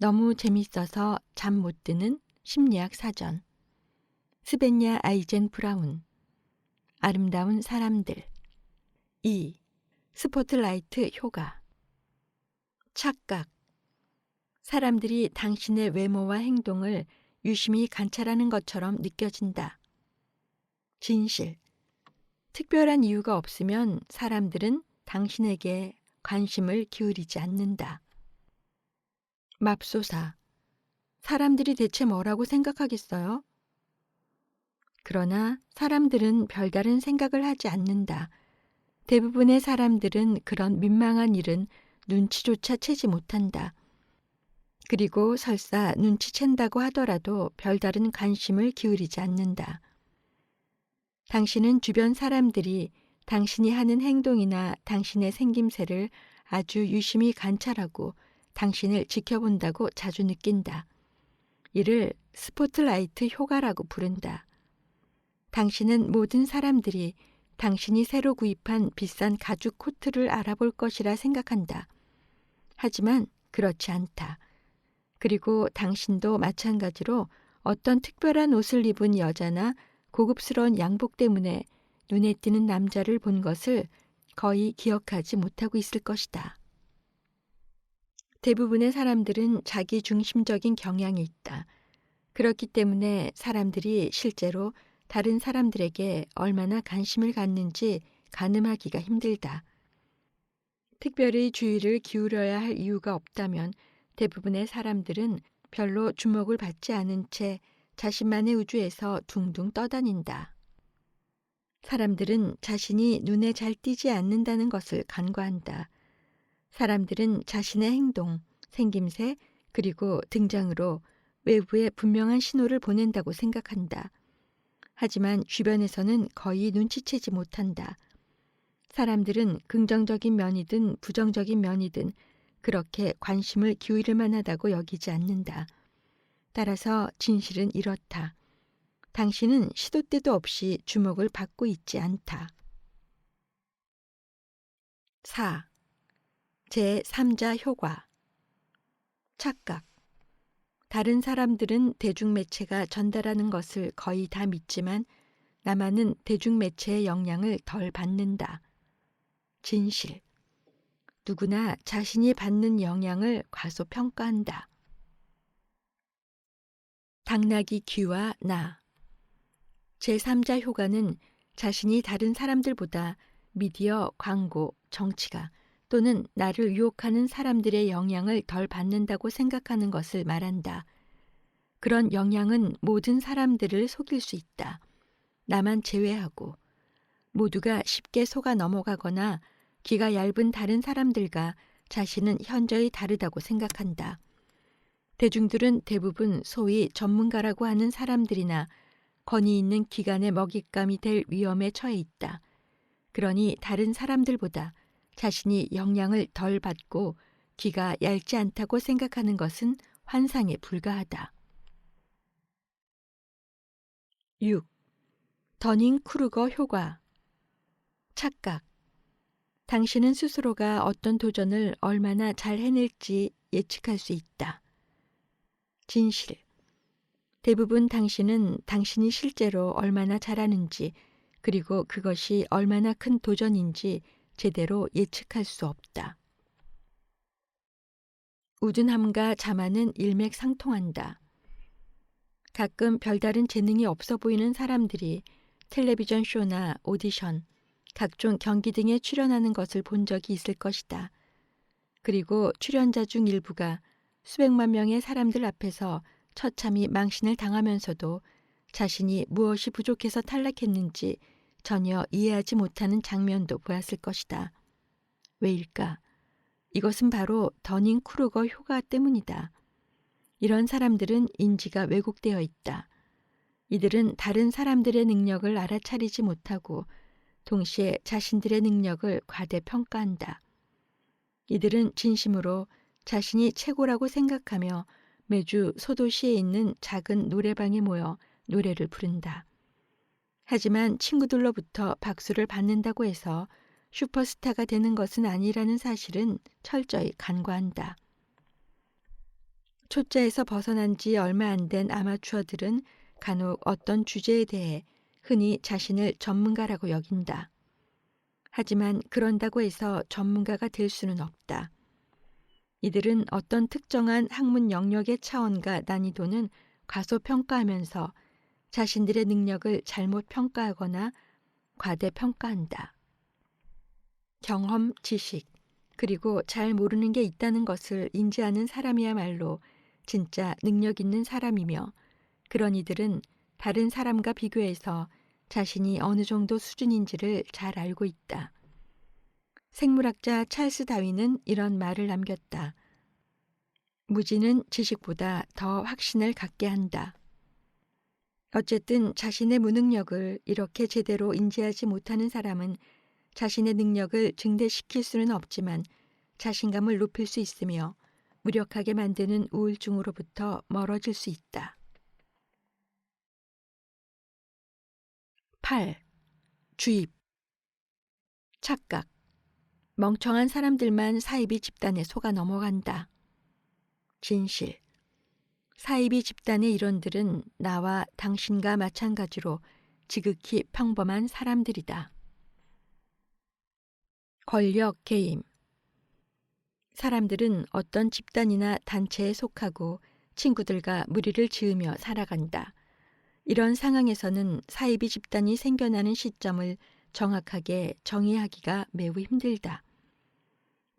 너무 재밌어서 잠 못 드는 심리학 사전. 스벤야 아이젠 브라운. 아름다운 사람들. 2. 스포트라이트 효과. 착각. 사람들이 당신의 외모와 행동을 유심히 관찰하는 것처럼 느껴진다. 진실. 특별한 이유가 없으면 사람들은 당신에게 관심을 기울이지 않는다. 맙소사. 사람들이 대체 뭐라고 생각하겠어요? 그러나 사람들은 별다른 생각을 하지 않는다. 대부분의 사람들은 그런 민망한 일은 눈치조차 채지 못한다. 그리고 설사 눈치챈다고 하더라도 별다른 관심을 기울이지 않는다. 당신은 주변 사람들이 당신이 하는 행동이나 당신의 생김새를 아주 유심히 관찰하고 당신을 지켜본다고 자주 느낀다. 이를 스포트라이트 효과라고 부른다. 당신은 모든 사람들이 당신이 새로 구입한 비싼 가죽 코트를 알아볼 것이라 생각한다. 하지만 그렇지 않다. 그리고 당신도 마찬가지로 어떤 특별한 옷을 입은 여자나 고급스러운 양복 때문에 눈에 띄는 남자를 본 것을 거의 기억하지 못하고 있을 것이다. 대부분의 사람들은 자기 중심적인 경향이 있다. 그렇기 때문에 사람들이 실제로 다른 사람들에게 얼마나 관심을 갖는지 가늠하기가 힘들다. 특별히 주의를 기울여야 할 이유가 없다면 대부분의 사람들은 별로 주목을 받지 않은 채 자신만의 우주에서 둥둥 떠다닌다. 사람들은 자신이 눈에 잘 띄지 않는다는 것을 간과한다. 사람들은 자신의 행동, 생김새, 그리고 등장으로 외부에 분명한 신호를 보낸다고 생각한다. 하지만 주변에서는 거의 눈치채지 못한다. 사람들은 긍정적인 면이든 부정적인 면이든 그렇게 관심을 기울일 만하다고 여기지 않는다. 따라서 진실은 이렇다. 당신은 시도 때도 없이 주목을 받고 있지 않다. 4. 제3자 효과 착각 다른 사람들은 대중매체가 전달하는 것을 거의 다 믿지만 나만은 대중매체의 영향을 덜 받는다. 진실 누구나 자신이 받는 영향을 과소평가한다. 당나귀 귀와 나 제3자 효과는 자신이 다른 사람들보다 미디어, 광고, 정치가 또는 나를 유혹하는 사람들의 영향을 덜 받는다고 생각하는 것을 말한다. 그런 영향은 모든 사람들을 속일 수 있다. 나만 제외하고 모두가 쉽게 속아 넘어가거나 귀가 얇은 다른 사람들과 자신은 현저히 다르다고 생각한다. 대중들은 대부분 소위 전문가라고 하는 사람들이나 권위 있는 기관의 먹잇감이 될 위험에 처해 있다. 그러니 다른 사람들보다 자신이 영향을 덜 받고 귀가 얇지 않다고 생각하는 것은 환상에 불과하다. 6. 더닝 크루거 효과 착각 당신은 스스로가 어떤 도전을 얼마나 잘 해낼지 예측할 수 있다. 진실. 대부분 당신은 당신이 실제로 얼마나 잘하는지 그리고 그것이 얼마나 큰 도전인지 제대로 예측할 수 없다. 우둔함과 자만은 일맥상통한다. 가끔 별다른 재능이 없어 보이는 사람들이 텔레비전 쇼나 오디션, 각종 경기 등에 출연하는 것을 본 적이 있을 것이다. 그리고 출연자 중 일부가 수백만 명의 사람들 앞에서 처참히 망신을 당하면서도 자신이 무엇이 부족해서 탈락했는지 전혀 이해하지 못하는 장면도 보았을 것이다. 왜일까? 이것은 바로 더닝 크루거 효과 때문이다. 이런 사람들은 인지가 왜곡되어 있다. 이들은 다른 사람들의 능력을 알아차리지 못하고 동시에 자신들의 능력을 과대평가한다. 이들은 진심으로 자신이 최고라고 생각하며 매주 소도시에 있는 작은 노래방에 모여 노래를 부른다. 하지만 친구들로부터 박수를 받는다고 해서 슈퍼스타가 되는 것은 아니라는 사실은 철저히 간과한다. 초짜에서 벗어난 지 얼마 안 된 아마추어들은 간혹 어떤 주제에 대해 흔히 자신을 전문가라고 여긴다. 하지만 그런다고 해서 전문가가 될 수는 없다. 이들은 어떤 특정한 학문 영역의 차원과 난이도는 과소평가하면서 자신들의 능력을 잘못 평가하거나 과대평가한다. 경험, 지식, 그리고 잘 모르는 게 있다는 것을 인지하는 사람이야말로 진짜 능력 있는 사람이며 그런 이들은 다른 사람과 비교해서 자신이 어느 정도 수준인지를 잘 알고 있다. 생물학자 찰스 다윈은 이런 말을 남겼다. 무지는 지식보다 더 확신을 갖게 한다. 어쨌든 자신의 무능력을 이렇게 제대로 인지하지 못하는 사람은 자신의 능력을 증대시킬 수는 없지만 자신감을 높일 수 있으며 무력하게 만드는 우울증으로부터 멀어질 수 있다. 8. 주입 착각 멍청한 사람들만 사이비 집단에 속아 넘어간다. 진실 사이비 집단의 일원들은 나와 당신과 마찬가지로 지극히 평범한 사람들이다. 권력 개임 사람들은 어떤 집단이나 단체에 속하고 친구들과 무리를 지으며 살아간다. 이런 상황에서는 사이비 집단이 생겨나는 시점을 정확하게 정의하기가 매우 힘들다.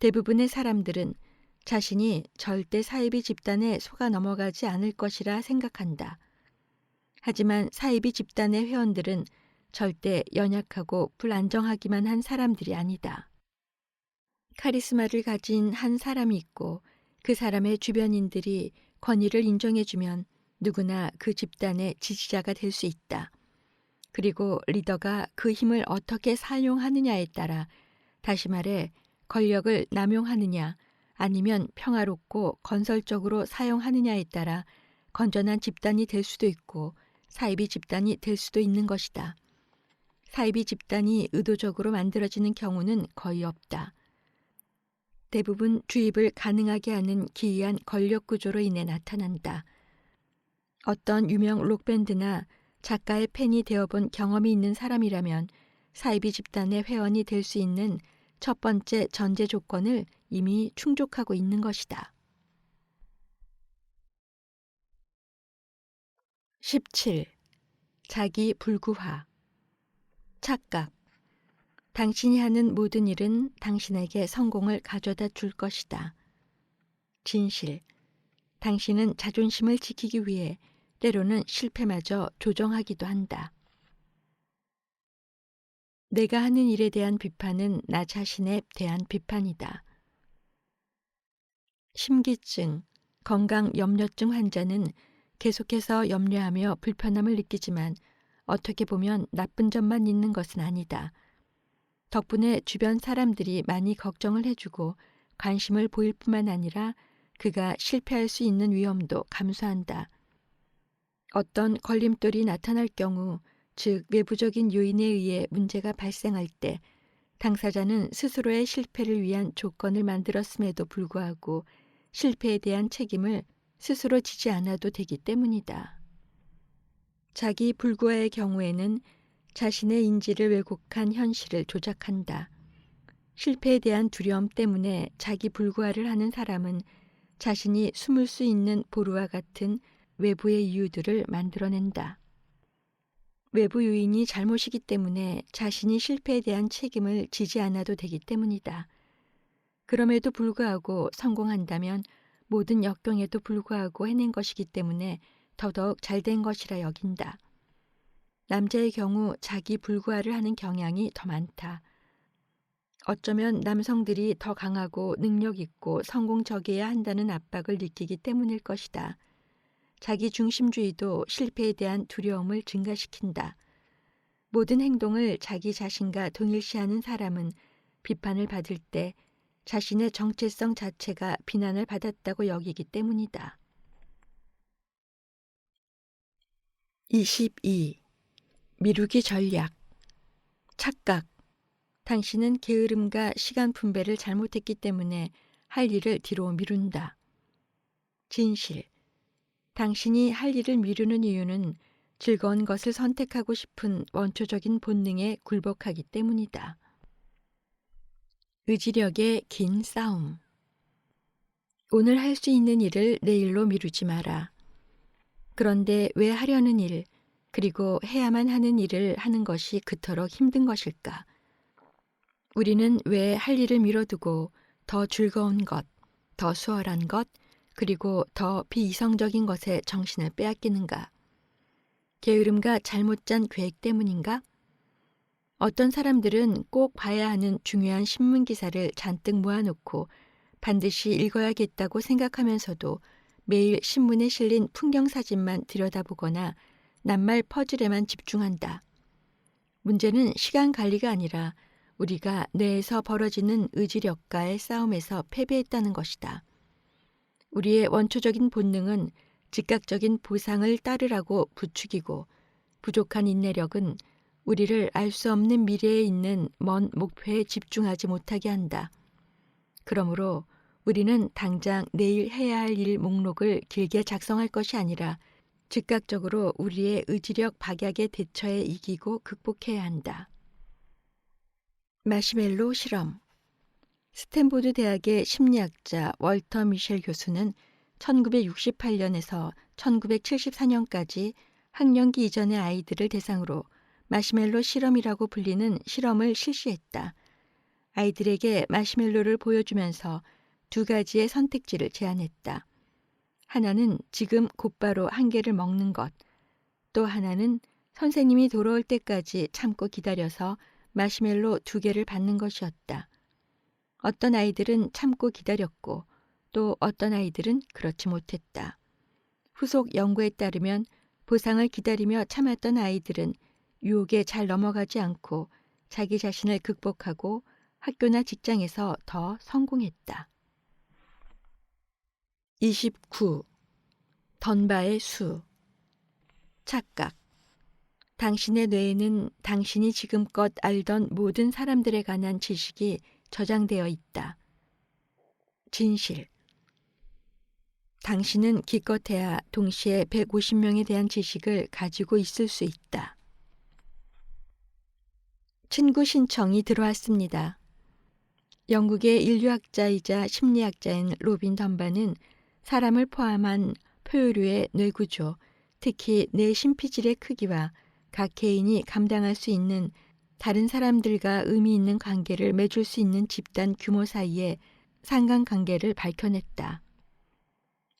대부분의 사람들은 자신이 절대 사이비 집단에 속아 넘어가지 않을 것이라 생각한다. 하지만 사이비 집단의 회원들은 절대 연약하고 불안정하기만 한 사람들이 아니다. 카리스마를 가진 한 사람이 있고 그 사람의 주변인들이 권위를 인정해주면 누구나 그 집단의 지지자가 될 수 있다. 그리고 리더가 그 힘을 어떻게 사용하느냐에 따라 다시 말해 권력을 남용하느냐 아니면 평화롭고 건설적으로 사용하느냐에 따라 건전한 집단이 될 수도 있고 사이비 집단이 될 수도 있는 것이다. 사이비 집단이 의도적으로 만들어지는 경우는 거의 없다. 대부분 주입을 가능하게 하는 기이한 권력 구조로 인해 나타난다. 어떤 유명 록밴드나 작가의 팬이 되어본 경험이 있는 사람이라면 사이비 집단의 회원이 될 수 있는 첫 번째 전제 조건을 이미 충족하고 있는 것이다. 17. 자기 불구화 착각 당신이 하는 모든 일은 당신에게 성공을 가져다 줄 것이다. 진실 당신은 자존심을 지키기 위해 때로는 실패마저 조정하기도 한다. 내가 하는 일에 대한 비판은 나 자신에 대한 비판이다. 심기증, 건강 염려증 환자는 계속해서 염려하며 불편함을 느끼지만 어떻게 보면 나쁜 점만 있는 것은 아니다. 덕분에 주변 사람들이 많이 걱정을 해주고 관심을 보일 뿐만 아니라 그가 실패할 수 있는 위험도 감수한다. 어떤 걸림돌이 나타날 경우, 즉 외부적인 요인에 의해 문제가 발생할 때 당사자는 스스로의 실패를 위한 조건을 만들었음에도 불구하고 실패에 대한 책임을 스스로 지지 않아도 되기 때문이다. 자기 불구화의 경우에는 자신의 인지를 왜곡한 현실을 조작한다. 실패에 대한 두려움 때문에 자기 불구화를 하는 사람은 자신이 숨을 수 있는 보루와 같은 외부의 이유들을 만들어낸다. 외부 요인이 잘못이기 때문에 자신이 실패에 대한 책임을 지지 않아도 되기 때문이다. 그럼에도 불구하고 성공한다면 모든 역경에도 불구하고 해낸 것이기 때문에 더더욱 잘된 것이라 여긴다. 남자의 경우 자기 불구화를 하는 경향이 더 많다. 어쩌면 남성들이 더 강하고 능력 있고 성공적이어야 한다는 압박을 느끼기 때문일 것이다. 자기 중심주의도 실패에 대한 두려움을 증가시킨다. 모든 행동을 자기 자신과 동일시하는 사람은 비판을 받을 때 자신의 정체성 자체가 비난을 받았다고 여기기 때문이다. 22. 미루기 전략 착각 당신은 게으름과 시간 분배를 잘못했기 때문에 할 일을 뒤로 미룬다. 진실 당신이 할 일을 미루는 이유는 즐거운 것을 선택하고 싶은 원초적인 본능에 굴복하기 때문이다. 의지력의 긴 싸움. 오늘 할 수 있는 일을 내일로 미루지 마라. 그런데 왜 하려는 일, 그리고 해야만 하는 일을 하는 것이 그토록 힘든 것일까? 우리는 왜 할 일을 미뤄두고 더 즐거운 것, 더 수월한 것, 그리고 더 비이성적인 것에 정신을 빼앗기는가? 게으름과 잘못 짠 계획 때문인가? 어떤 사람들은 꼭 봐야 하는 중요한 신문 기사를 잔뜩 모아놓고 반드시 읽어야겠다고 생각하면서도 매일 신문에 실린 풍경 사진만 들여다보거나 낱말 퍼즐에만 집중한다. 문제는 시간 관리가 아니라 우리가 뇌에서 벌어지는 의지력과의 싸움에서 패배했다는 것이다. 우리의 원초적인 본능은 즉각적인 보상을 따르라고 부추기고 부족한 인내력은 우리를 알 수 없는 미래에 있는 먼 목표에 집중하지 못하게 한다. 그러므로 우리는 당장 내일 해야 할 일 목록을 길게 작성할 것이 아니라 즉각적으로 우리의 의지력 박약에 대처해 이기고 극복해야 한다. 마시멜로 실험 스탠포드 대학의 심리학자 월터 미셸 교수는 1968년에서 1974년까지 학령기 이전의 아이들을 대상으로 마시멜로 실험이라고 불리는 실험을 실시했다. 아이들에게 마시멜로를 보여주면서 두 가지의 선택지를 제안했다. 하나는 지금 곧바로 한 개를 먹는 것, 또 하나는 선생님이 돌아올 때까지 참고 기다려서 마시멜로 두 개를 받는 것이었다. 어떤 아이들은 참고 기다렸고 또 어떤 아이들은 그렇지 못했다. 후속 연구에 따르면 보상을 기다리며 참았던 아이들은 유혹에 잘 넘어가지 않고 자기 자신을 극복하고 학교나 직장에서 더 성공했다. 29. 던바의 수 착각 당신의 뇌에는 당신이 지금껏 알던 모든 사람들에 관한 지식이 저장되어 있다. 진실 당신은 기껏해야 동시에 150명에 대한 지식을 가지고 있을 수 있다. 친구 신청이 들어왔습니다. 영국의 인류학자이자 심리학자인 로빈 덤바는 사람을 포함한 포유류의 뇌구조, 특히 뇌 심피질의 크기와 각 개인이 감당할 수 있는 다른 사람들과 의미 있는 관계를 맺을 수 있는 집단 규모 사이의 상관 관계를 밝혀냈다.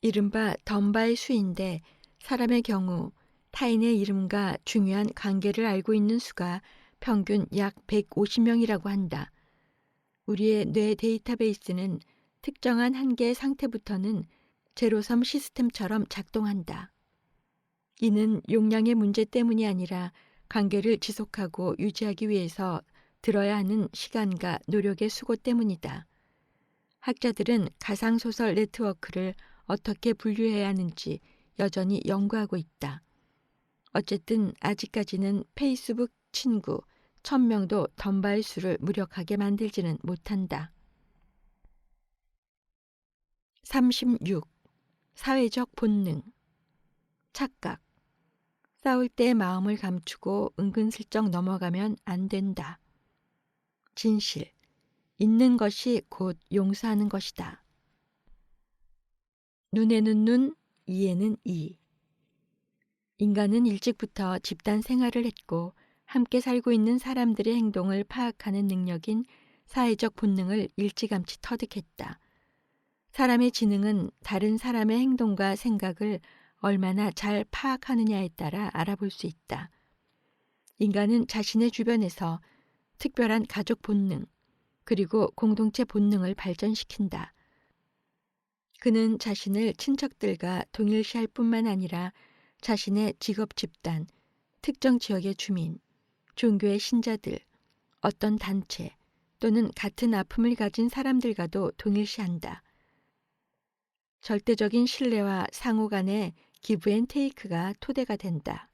이른바 덤바의 수인데 사람의 경우 타인의 이름과 중요한 관계를 알고 있는 수가 평균 약 150명이라고 한다. 우리의 뇌 데이터베이스는 특정한 한계의 상태부터는 제로섬 시스템처럼 작동한다. 이는 용량의 문제 때문이 아니라 관계를 지속하고 유지하기 위해서 들어야 하는 시간과 노력의 수고 때문이다. 학자들은 가상소설 네트워크를 어떻게 분류해야 하는지 여전히 연구하고 있다. 어쨌든 아직까지는 페이스북 친구 1000명도 덤바의 수를 무력하게 만들지는 못한다. 36. 사회적 본능 착각 싸울 때 마음을 감추고 은근슬쩍 넘어가면 안 된다. 진실 있는 것이 곧 용서하는 것이다. 눈에는 눈, 이에는 이. 인간은 일찍부터 집단 생활을 했고 함께 살고 있는 사람들의 행동을 파악하는 능력인 사회적 본능을 일찌감치 터득했다. 사람의 지능은 다른 사람의 행동과 생각을 얼마나 잘 파악하느냐에 따라 알아볼 수 있다. 인간은 자신의 주변에서 특별한 가족 본능, 그리고 공동체 본능을 발전시킨다. 그는 자신을 친척들과 동일시할 뿐만 아니라 자신의 직업 집단, 특정 지역의 주민, 종교의 신자들, 어떤 단체 또는 같은 아픔을 가진 사람들과도 동일시한다. 절대적인 신뢰와 상호 간의 기브 앤 테이크가 토대가 된다.